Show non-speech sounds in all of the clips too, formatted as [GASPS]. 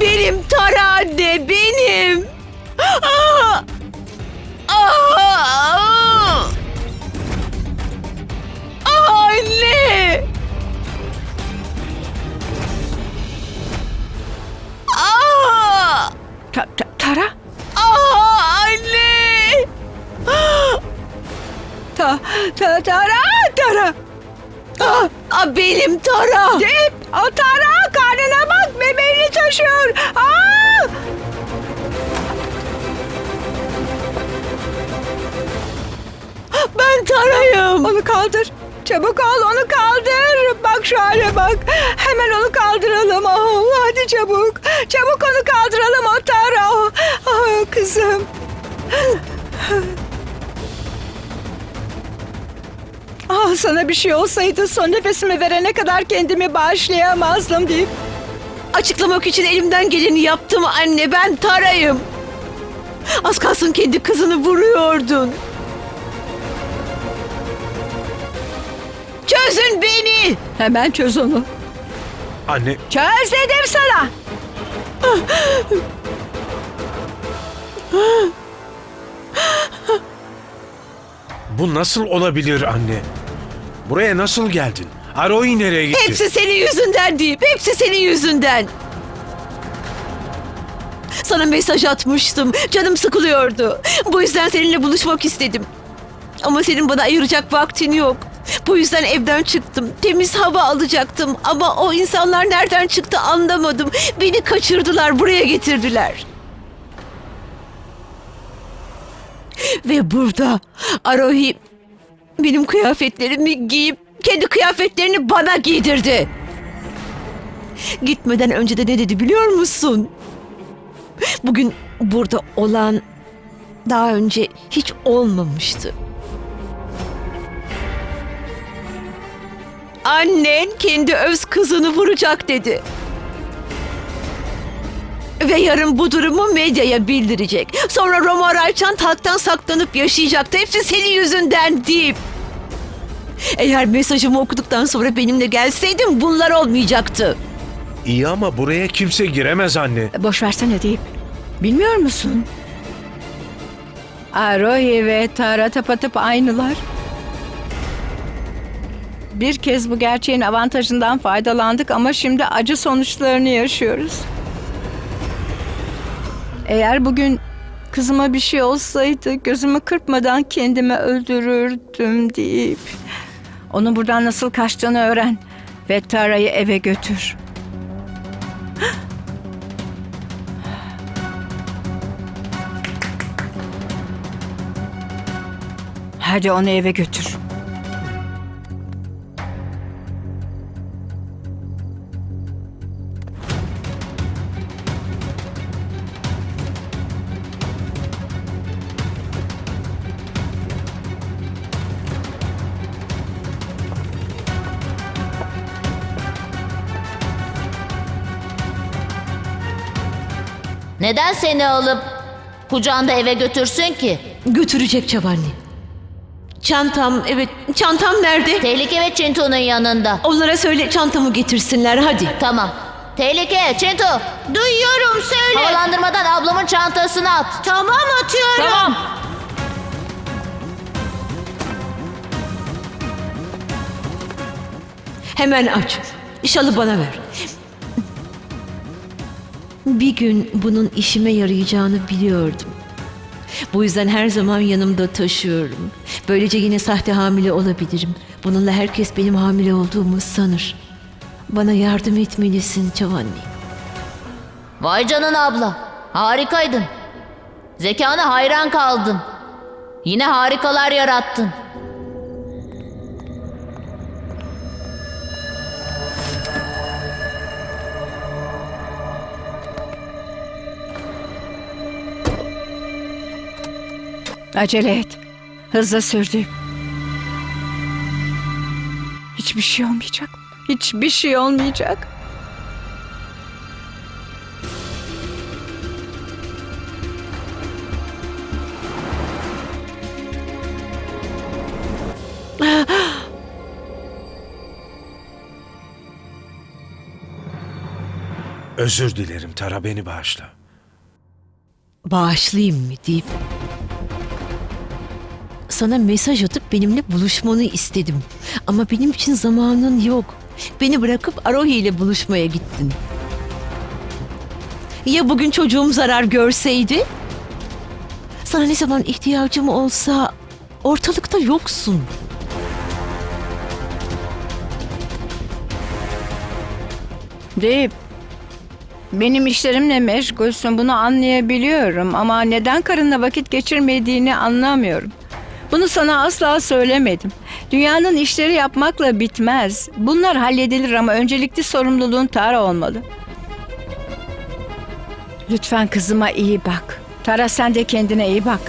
Benim Tara benim. Aa, aa, aa, Ta, ta, Tara? Aa, anne. Ta, ta, Tara. ah, ah, benim Tara. Dip, o Tara karnına bak bebeğini taşıyor. Aa! Ben Tara'yım. Onu kaldır. Çabuk ol onu kaldır. Bak şu hale bak. Hemen onu kaldıralım. Oh, hadi çabuk. Çabuk onu kaldıralım o Tara. Oh, kızım. Ah sana bir şey olsaydı son nefesimi verene kadar kendimi bağışlayamazdım deyip Açıklamak için elimden geleni yaptım anne. Ben Tara'yım. Az kalsın kendi kızını vuruyordun. Çözün beni. hemen çöz onu. Anne Çöz dedim sana. bu nasıl olabilir anne? Buraya nasıl geldin? Aroy nereye gitti? Hepsi senin yüzünden deyip hepsi senin yüzünden. Sana mesaj atmıştım. Canım sıkılıyordu. Bu yüzden seninle buluşmak istedim. Ama senin bana ayıracak vaktin yok. Bu yüzden evden çıktım. Temiz hava alacaktım. Ama o insanlar nereden çıktı anlamadım. Beni kaçırdılar, buraya getirdiler. Ve burada Arohi benim kıyafetlerimi giyip kendi kıyafetlerini bana giydirdi. Gitmeden önce de ne dedi biliyor musun? Bugün burada olan daha önce hiç olmamıştı. Annen kendi öz kızını vuracak dedi. Ve yarın bu durumu medyaya bildirecek. Sonra Roma Rayçan halktan saklanıp yaşayacaktı. Hepsi senin yüzünden deyip. Eğer mesajımı okuduktan sonra benimle gelseydin bunlar olmayacaktı. İyi ama buraya kimse giremez anne. Boş versene deyip. Bilmiyor musun? Arohi ve Tara tapatıp aynılar. Bir kez bu gerçeğin avantajından faydalandık ama şimdi acı sonuçlarını yaşıyoruz. Eğer bugün kızıma bir şey olsaydı gözümü kırpmadan kendimi öldürürdüm deyip. Onun buradan nasıl kaçtığını öğren ve Tara'yı eve götür. [GASPS] Hadi onu eve götür. Neden seni alıp kucağında eve götürsün ki? Götürecek Çavanni. Çantam, evet çantam nerede? Tehlike ve Çinto'nun yanında. Onlara söyle çantamı getirsinler hadi. Tamam. Tehlike, Çinto. Duyuyorum söyle. Havalandırmadan ablamın çantasını at. Tamam atıyorum. Tamam. Hemen aç. Şalı bana ver. Bir gün bunun işime yarayacağını biliyordum. Bu yüzden her zaman yanımda taşıyorum. Böylece yine sahte hamile olabilirim. Bununla herkes benim hamile olduğumu sanır. Bana yardım etmelisin Çavanni. Vay canına abla. Harikaydın. Zekana hayran kaldım. Yine harikalar yarattın. Acele et. Hızla sürdüm. Hiçbir şey olmayacak. Hiçbir şey olmayacak. Özür dilerim Tara beni bağışla. Bağışlayayım mı deyip sana mesaj atıp benimle buluşmanı istedim. Ama benim için zamanın yok. Beni bırakıp Arohi ile buluşmaya gittin. Ya bugün çocuğum zarar görseydi? Sana ne zaman ihtiyacım olsa ortalıkta yoksun. Deyip benim işlerimle meşgulsün bunu anlayabiliyorum ama neden karınla vakit geçirmediğini anlamıyorum. Bunu sana asla söylemedim. Dünyanın işleri yapmakla bitmez. Bunlar halledilir ama öncelikli sorumluluğun Tara olmalı. Lütfen kızıma iyi bak. Tara sen de kendine iyi bak.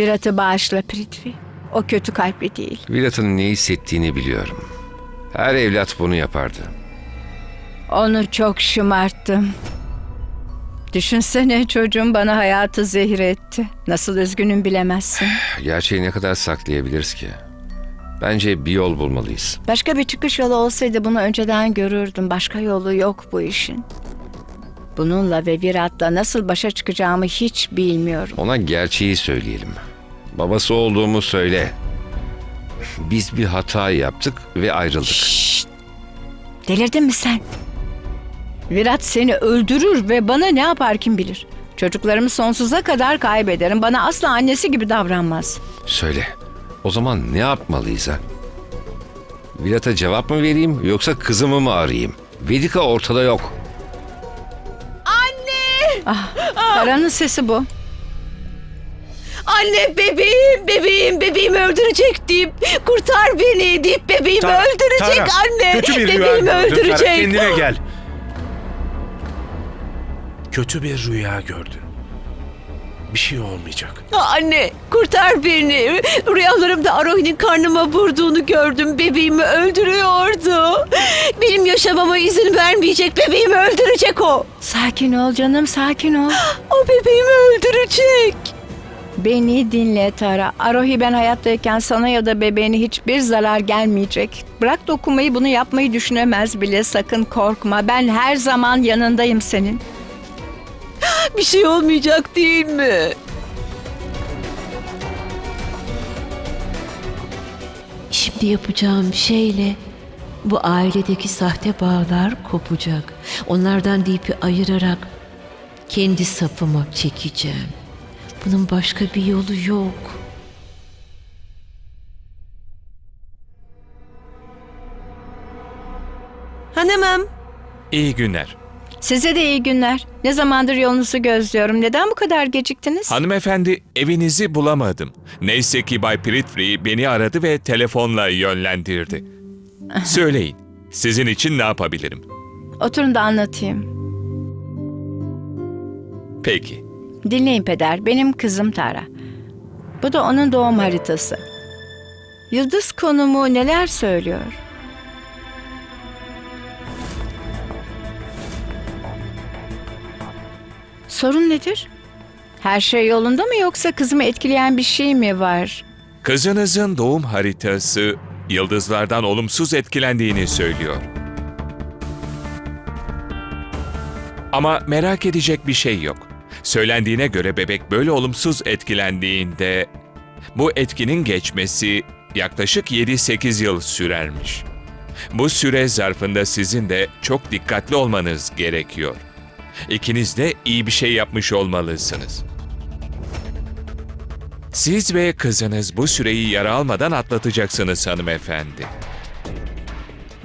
Virat'ı bağışla Prithvi. O kötü kalpli değil. Virat'ın ne hissettiğini biliyorum. Her evlat bunu yapardı. Onu çok şımarttım. Düşünsene çocuğum bana hayatı zehir etti. Nasıl üzgünüm bilemezsin. Gerçeği ne kadar saklayabiliriz ki? Bence bir yol bulmalıyız. Başka bir çıkış yolu olsaydı bunu önceden görürdüm. Başka yolu yok bu işin. Bununla ve Virat'la nasıl başa çıkacağımı hiç bilmiyorum. Ona gerçeği söyleyelim. Babası olduğumu söyle. Biz bir hata yaptık ve ayrıldık. Delirdin mi sen? Virat seni öldürür ve bana ne yapar kim bilir. Çocuklarımı sonsuza kadar kaybederim. Bana asla annesi gibi davranmaz. Söyle. O zaman ne yapmalıyız ha? Virat'a cevap mı vereyim yoksa kızımı mı arayayım? Vedika ortada yok. Paranın sesi bu. Anne bebeğim, bebeğim, bebeğimi öldürecek deyip kurtar beni deyip bebeğimi Tara, öldürecek Tara, anne. Kötü bir rüya bebeğimi gördün Tara. öldürecek. Kendine [LAUGHS] gel. Kötü bir rüya gördün. Bir şey olmayacak. Anne kurtar beni. Rüyalarımda Arohi'nin karnıma vurduğunu gördüm. Bebeğimi öldürüyordu. Benim yaşamama izin vermeyecek. Bebeğimi öldürecek o. Sakin ol canım sakin ol. [GASPS] O bebeğimi öldürecek. Beni dinle Tara. Arohi ben hayattayken sana ya da bebeğine hiçbir zarar gelmeyecek. Bırak dokumayı bunu yapmayı düşünemez bile sakın korkma. Ben her zaman yanındayım senin. [GASPS] Bir şey olmayacak değil mi? Şimdi yapacağım şeyle bu ailedeki sahte bağlar kopacak. Onlardan Deep'i ayırarak kendi sapıma çekeceğim. Bunun başka bir yolu yok. Hanımım. İyi günler. Size de iyi günler. Ne zamandır yolunuzu gözlüyorum. Neden bu kadar geciktiniz? Hanımefendi evinizi bulamadım. Neyse ki Bay Prithvi beni aradı ve telefonla yönlendirdi. [LAUGHS] Söyleyin, sizin için ne yapabilirim? Oturun da anlatayım. Peki. Dinleyin peder. Benim kızım Tara. Bu da onun doğum haritası. Yıldız konumu neler söylüyor? Sorun nedir? Her şey yolunda mı yoksa kızımı etkileyen bir şey mi var? Kızınızın doğum haritası yıldızlardan olumsuz etkilendiğini söylüyor. Ama merak edecek bir şey yok. Söylendiğine göre bebek böyle olumsuz etkilendiğinde bu etkinin geçmesi yaklaşık 7-8 yıl sürermiş. Bu süre zarfında sizin de çok dikkatli olmanız gerekiyor. İkiniz de iyi bir şey yapmış olmalısınız. Siz ve kızınız bu süreyi yara almadan atlatacaksınız hanımefendi.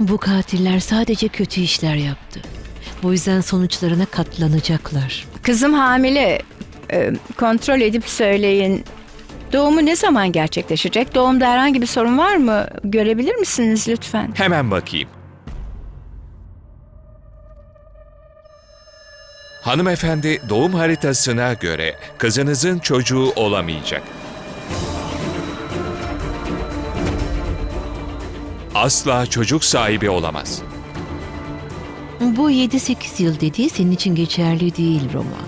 Bu katiller sadece kötü işler yaptı. Bu yüzden sonuçlarına katlanacaklar. Kızım hamile. Ee, kontrol edip söyleyin. Doğumu ne zaman gerçekleşecek? Doğumda herhangi bir sorun var mı? Görebilir misiniz lütfen? Hemen bakayım. Hanımefendi doğum haritasına göre kızınızın çocuğu olamayacak. asla çocuk sahibi olamaz. Bu 7-8 yıl dediği senin için geçerli değil Roma.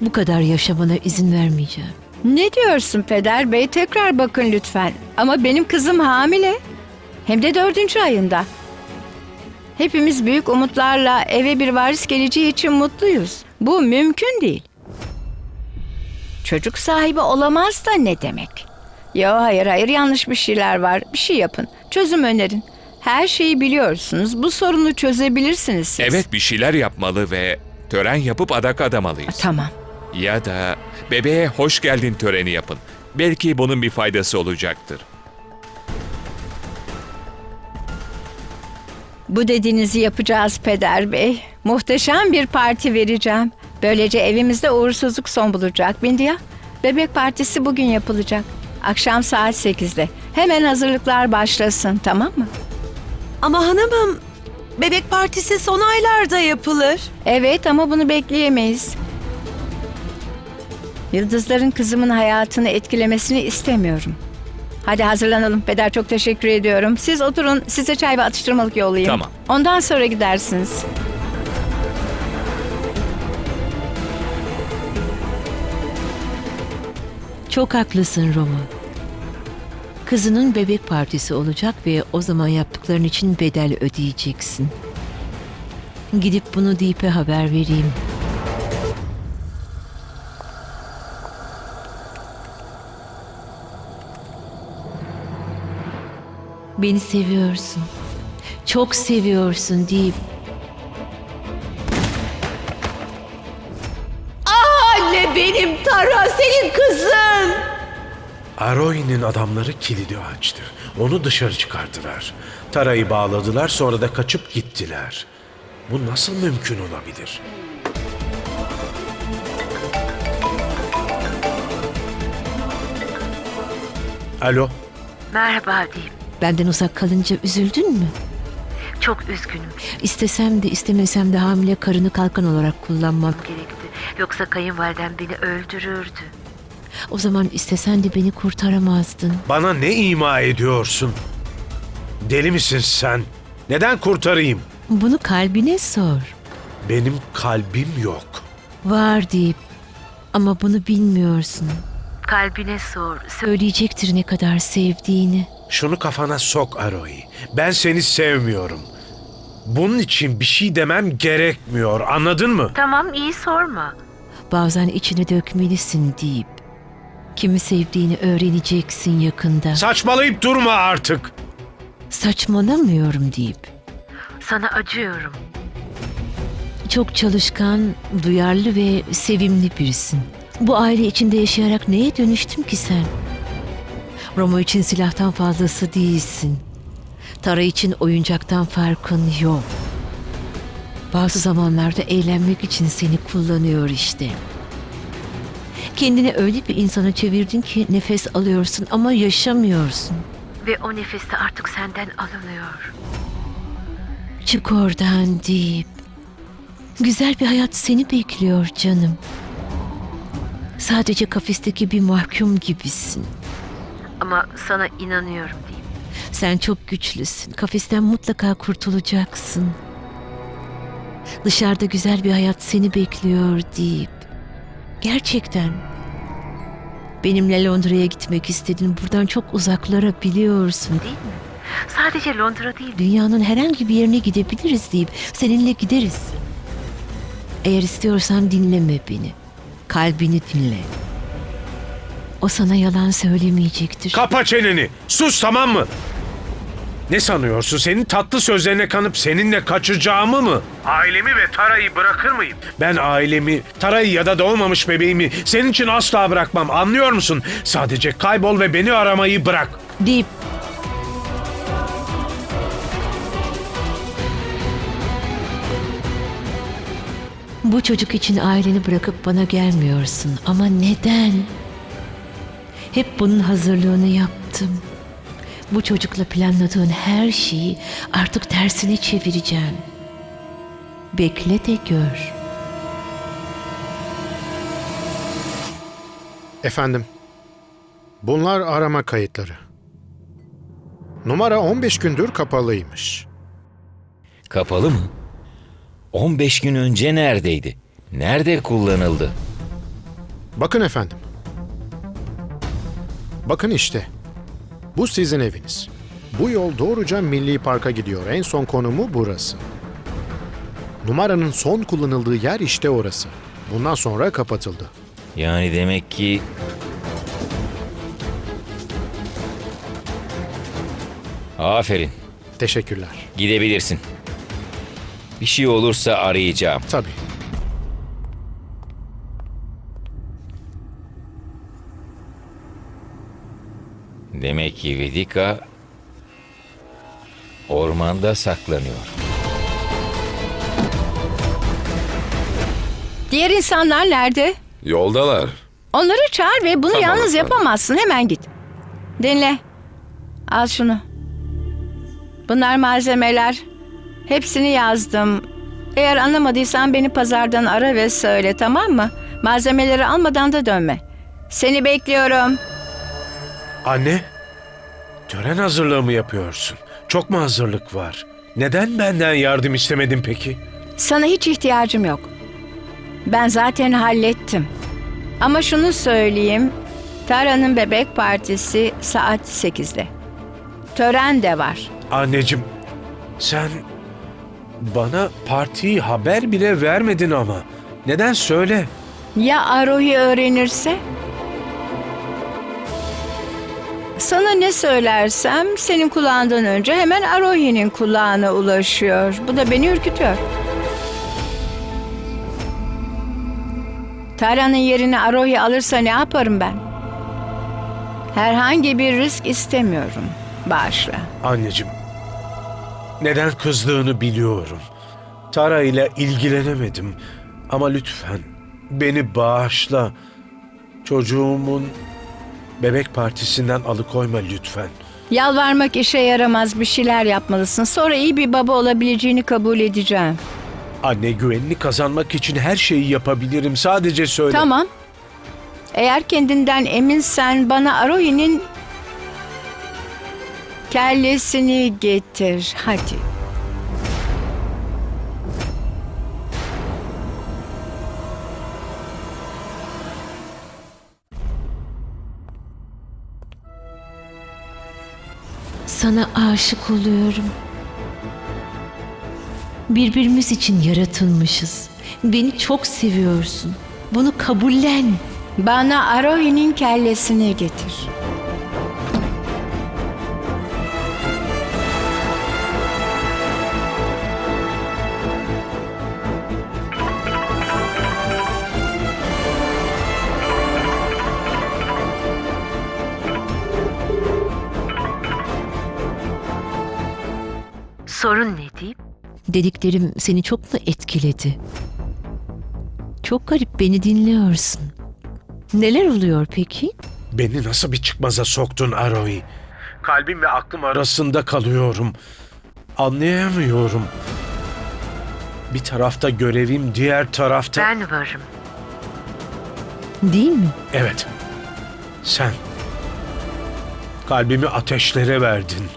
Bu kadar yaşamana izin vermeyeceğim. Ne diyorsun peder bey? Tekrar bakın lütfen. Ama benim kızım hamile. Hem de dördüncü ayında. Hepimiz büyük umutlarla eve bir varis geleceği için mutluyuz. Bu mümkün değil. Çocuk sahibi olamaz da ne demek? Yo hayır hayır yanlış bir şeyler var. Bir şey yapın. Çözüm önerin. Her şeyi biliyorsunuz. Bu sorunu çözebilirsiniz siz. Evet bir şeyler yapmalı ve tören yapıp adak adamalıyız. Tamam. Ya da bebeğe hoş geldin töreni yapın. Belki bunun bir faydası olacaktır. Bu dediğinizi yapacağız peder bey. Muhteşem bir parti vereceğim. Böylece evimizde uğursuzluk son bulacak. Bindiya, bebek partisi bugün yapılacak. Akşam saat 8'de. Hemen hazırlıklar başlasın tamam mı? Ama hanımım, bebek partisi son aylarda yapılır. Evet ama bunu bekleyemeyiz. Yıldızların kızımın hayatını etkilemesini istemiyorum. Hadi hazırlanalım. Peder çok teşekkür ediyorum. Siz oturun. Size çay ve atıştırmalık yollayayım. Tamam. Ondan sonra gidersiniz. Çok haklısın Roma. Kızının bebek partisi olacak ve o zaman yaptıkların için bedel ödeyeceksin. Gidip bunu Deep'e haber vereyim. Beni seviyorsun. Çok seviyorsun Deep. Aroi'nin adamları kilidi açtı. Onu dışarı çıkarttılar. Tara'yı bağladılar sonra da kaçıp gittiler. Bu nasıl mümkün olabilir? Alo, Merhaba Deep. Benden uzak kalınca üzüldün mü? Çok üzgünüm. İstesem de istemesem de hamile karını kalkan olarak kullanmam gerekti. Yoksa kayınvalidem beni öldürürdü. O zaman istesen de beni kurtaramazdın. bana ne ima ediyorsun? Deli misin sen? Neden kurtarayım? Bunu kalbine sor. Benim kalbim yok. Var deyip ama bunu bilmiyorsun. Kalbine sor. Söyleyecektir ne kadar sevdiğini. Şunu kafana sok Aroi. Ben seni sevmiyorum. Bunun için bir şey demem gerekmiyor. Anladın mı? Tamam iyi sorma. Bazen içine dökmelisin deyip. Kimi sevdiğini öğreneceksin yakında. Saçmalayıp durma artık. Saçmalamıyorum deyip. Sana acıyorum. Çok çalışkan, duyarlı ve sevimli birisin. Bu aile içinde yaşayarak neye dönüştün ki sen? Roma için silahtan fazlası değilsin. Tara için oyuncaktan farkın yok. Bazı zamanlarda eğlenmek için seni kullanıyor işte. Kendini öyle bir insana çevirdin ki nefes alıyorsun ama yaşamıyorsun. Ve o nefes de artık senden alınıyor. Çık oradan deyip. Güzel bir hayat seni bekliyor canım. Sadece kafesteki bir mahkum gibisin. Ama sana inanıyorum diyeyim. Sen çok güçlüsün. Kafesten mutlaka kurtulacaksın. Dışarıda güzel bir hayat seni bekliyor deyip. Gerçekten. Benimle Londra'ya gitmek istedin. Buradan çok uzaklara biliyorsun değil mi? Sadece Londra değil. Dünyanın herhangi bir yerine gidebiliriz deyip seninle gideriz. Eğer istiyorsan dinleme beni. Kalbini dinle. O sana yalan söylemeyecektir. Kapa çeneni. Sus tamam mı? Ne sanıyorsun? Senin tatlı sözlerine kanıp seninle kaçacağımı mı? Ailemi ve Tara'yı bırakır mıyım? Ben ailemi, Tara'yı ya da doğmamış bebeğimi senin için asla bırakmam. Anlıyor musun? Sadece kaybol ve beni aramayı bırak. deyip Bu çocuk için aileni bırakıp bana gelmiyorsun ama neden? Hep bunun hazırlığını yaptım. Bu çocukla planladığın her şeyi artık tersine çevireceğim. Bekle de gör. Efendim, bunlar arama kayıtları. Numara 15 gündür kapalıymış. Kapalı mı? 15 gün önce neredeydi? Nerede kullanıldı? Bakın efendim. Bakın işte. Bu sizin eviniz. Bu yol doğruca Milli Park'a gidiyor. En son konumu burası. Numaranın son kullanıldığı yer işte orası. Bundan sonra kapatıldı. Yani demek ki Aferin. Teşekkürler. Gidebilirsin. Bir şey olursa arayacağım. Tabii. Demek ki Vedika ormanda saklanıyor. Diğer insanlar nerede? Yoldalar. Onları çağır ve bunu Tamam yalnız efendim. yapamazsın. Hemen git. Dinle. Al şunu. Bunlar malzemeler. Hepsini yazdım. Eğer anlamadıysan beni pazardan ara ve söyle tamam mı? Malzemeleri almadan da dönme. Seni bekliyorum. Anne, tören hazırlığı mı yapıyorsun? Çok mu hazırlık var? Neden benden yardım istemedin peki? Sana hiç ihtiyacım yok. Ben zaten hallettim. Ama şunu söyleyeyim. Tara'nın bebek partisi saat 8'de. Tören de var. Anneciğim, sen bana partiyi haber bile vermedin ama. Neden söyle? Ya Arohi öğrenirse? Sana ne söylersem senin kulağından önce hemen Arohi'nin kulağına ulaşıyor. Bu da beni ürkütüyor. Tara'nın yerini Arohi alırsa ne yaparım ben? Herhangi bir risk istemiyorum. Bağışla. Anneciğim, neden kızdığını biliyorum. Tara ile ilgilenemedim. Ama lütfen beni bağışla. Çocuğumun bebek partisinden alıkoyma lütfen. Yalvarmak işe yaramaz bir şeyler yapmalısın. Sonra iyi bir baba olabileceğini kabul edeceğim. Anne güvenini kazanmak için her şeyi yapabilirim. Sadece söyle. Tamam. Eğer kendinden eminsen bana Arohi'nin kellesini getir. Hadi. Sana aşık oluyorum. Birbirimiz için yaratılmışız. Beni çok seviyorsun. Bunu kabullen. Bana Arohi'nin kellesini getir. Sorun ne diyeyim? Dediklerim seni çok mu etkiledi? Çok garip beni dinliyorsun. Neler oluyor peki? Beni nasıl bir çıkmaza soktun Aroy? Kalbim ve aklım arasında kalıyorum. Anlayamıyorum. Bir tarafta görevim, diğer tarafta... Ben varım. Değil mi? Evet. Sen. Kalbimi ateşlere verdin.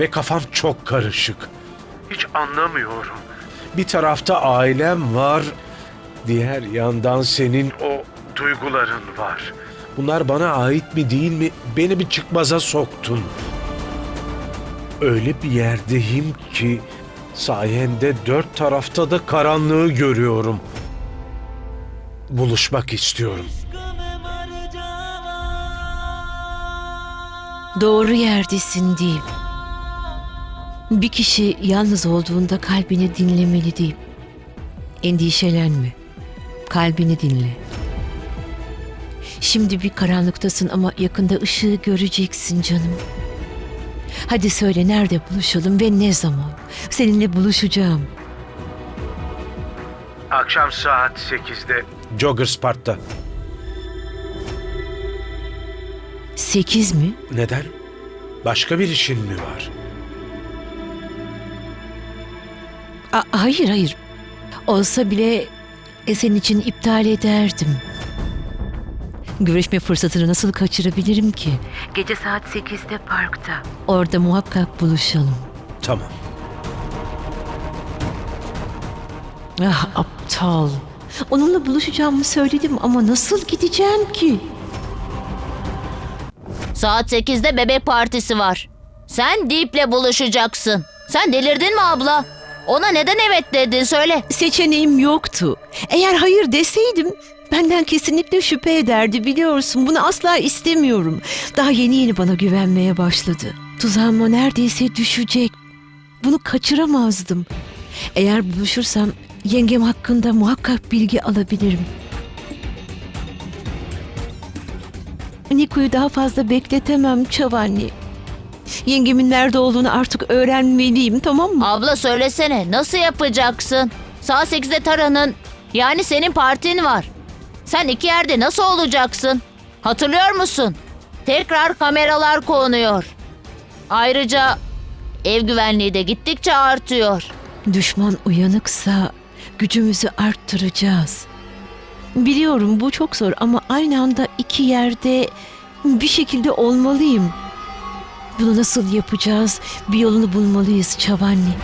Ve kafam çok karışık. Hiç anlamıyorum. Bir tarafta ailem var. Diğer yandan senin o duyguların var. Bunlar bana ait mi değil mi? Beni bir çıkmaza soktun. Öyle bir yerdeyim ki sayende dört tarafta da karanlığı görüyorum. Buluşmak istiyorum. Doğru yerdesin deyip. Bir kişi yalnız olduğunda kalbini dinlemeli deyip. Endişelenme. Kalbini dinle. Şimdi bir karanlıktasın ama yakında ışığı göreceksin canım. Hadi söyle nerede buluşalım ve ne zaman? Seninle buluşacağım. Akşam saat 8'de Joggers Park'ta. Sekiz mi? Neden? Başka bir işin mi var? A- hayır hayır. Olsa bile e, senin için iptal ederdim. Görüşme fırsatını nasıl kaçırabilirim ki? Gece saat 8'de parkta. Orada muhakkak buluşalım. Tamam. Ah aptal. Onunla buluşacağımı söyledim ama nasıl gideceğim ki? Saat 8'de bebek partisi var. Sen Deep'le buluşacaksın. Sen delirdin mi abla? Ona neden evet dedin söyle. Seçeneğim yoktu. Eğer hayır deseydim benden kesinlikle şüphe ederdi biliyorsun. Bunu asla istemiyorum. Daha yeni yeni bana güvenmeye başladı. Tuzağıma neredeyse düşecek. Bunu kaçıramazdım. Eğer buluşursam yengem hakkında muhakkak bilgi alabilirim. Niko'yu daha fazla bekletemem Çavanni. Yengemin nerede olduğunu artık öğrenmeliyim tamam mı? Abla söylesene nasıl yapacaksın? Saat 8'de Tara'nın yani senin partin var. Sen iki yerde nasıl olacaksın? Hatırlıyor musun? Tekrar kameralar konuyor. Ayrıca ev güvenliği de gittikçe artıyor. Düşman uyanıksa gücümüzü arttıracağız. Biliyorum bu çok zor ama aynı anda iki yerde bir şekilde olmalıyım. Bunu nasıl yapacağız? Bir yolunu bulmalıyız Çavanni.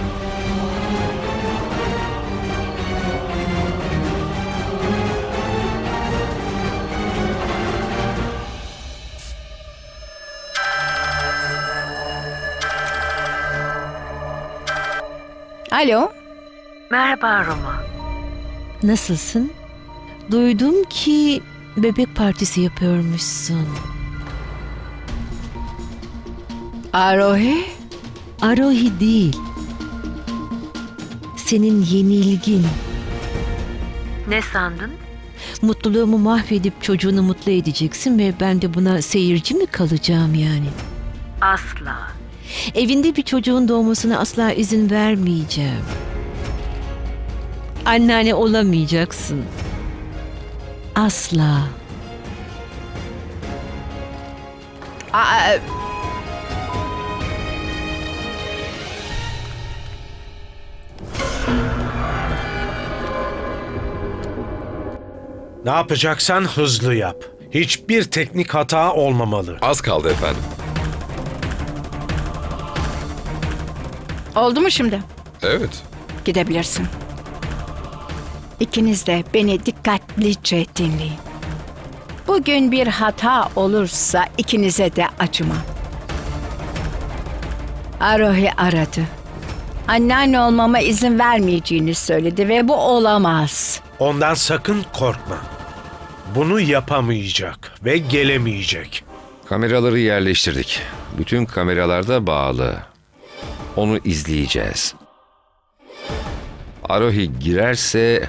Alo. Merhaba Roma. Nasılsın? Duydum ki bebek partisi yapıyormuşsun. Arohi. Arohi değil. Senin yenilgin. Ne sandın? Mutluluğumu mahvedip çocuğunu mutlu edeceksin ve ben de buna seyirci mi kalacağım yani? Asla. Evinde bir çocuğun doğmasına asla izin vermeyeceğim. Anneanne olamayacaksın. Asla. Aa, Ne yapacaksan hızlı yap. Hiçbir teknik hata olmamalı. Az kaldı efendim. oldu mu şimdi? Evet. Gidebilirsin. İkiniz de beni dikkatlice dinleyin. Bugün bir hata olursa ikinize de acımam. Arohi aradı. Anneanne olmama izin vermeyeceğini söyledi ve bu olamaz. Ondan sakın korkma. Bunu yapamayacak ve gelemeyecek. Kameraları yerleştirdik. Bütün kameralar da bağlı. Onu izleyeceğiz. Arohi girerse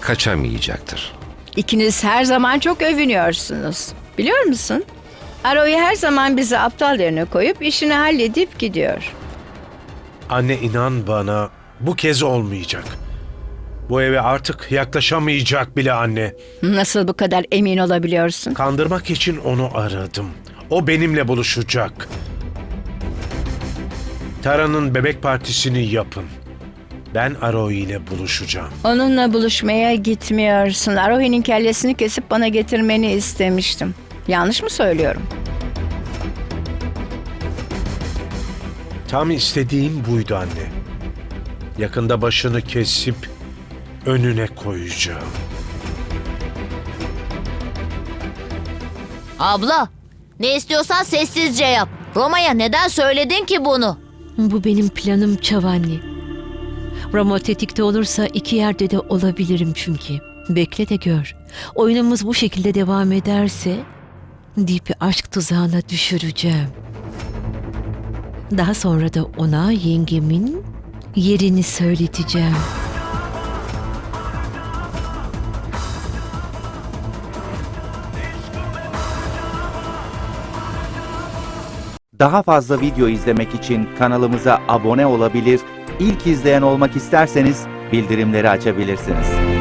kaçamayacaktır. İkiniz her zaman çok övünüyorsunuz. Biliyor musun? Arohi her zaman bizi aptal yerine koyup işini halledip gidiyor. Anne inan bana bu kez olmayacak. Bu eve artık yaklaşamayacak bile anne. Nasıl bu kadar emin olabiliyorsun? Kandırmak için onu aradım. O benimle buluşacak. Tara'nın bebek partisini yapın. Ben Arohi ile buluşacağım. Onunla buluşmaya gitmiyorsun. Arohi'nin kellesini kesip bana getirmeni istemiştim. Yanlış mı söylüyorum? Tam istediğim buydu anne. Yakında başını kesip önüne koyacağım. Abla ne istiyorsan sessizce yap. Roma'ya neden söyledin ki bunu? Bu benim planım Çavanni. Ramo tetikte olursa iki yerde de olabilirim çünkü. Bekle de gör. Oyunumuz bu şekilde devam ederse Deep'i aşk tuzağına düşüreceğim. Daha sonra da ona yengemin yerini söyleteceğim. Daha fazla video izlemek için kanalımıza abone olabilir, ilk izleyen olmak isterseniz bildirimleri açabilirsiniz.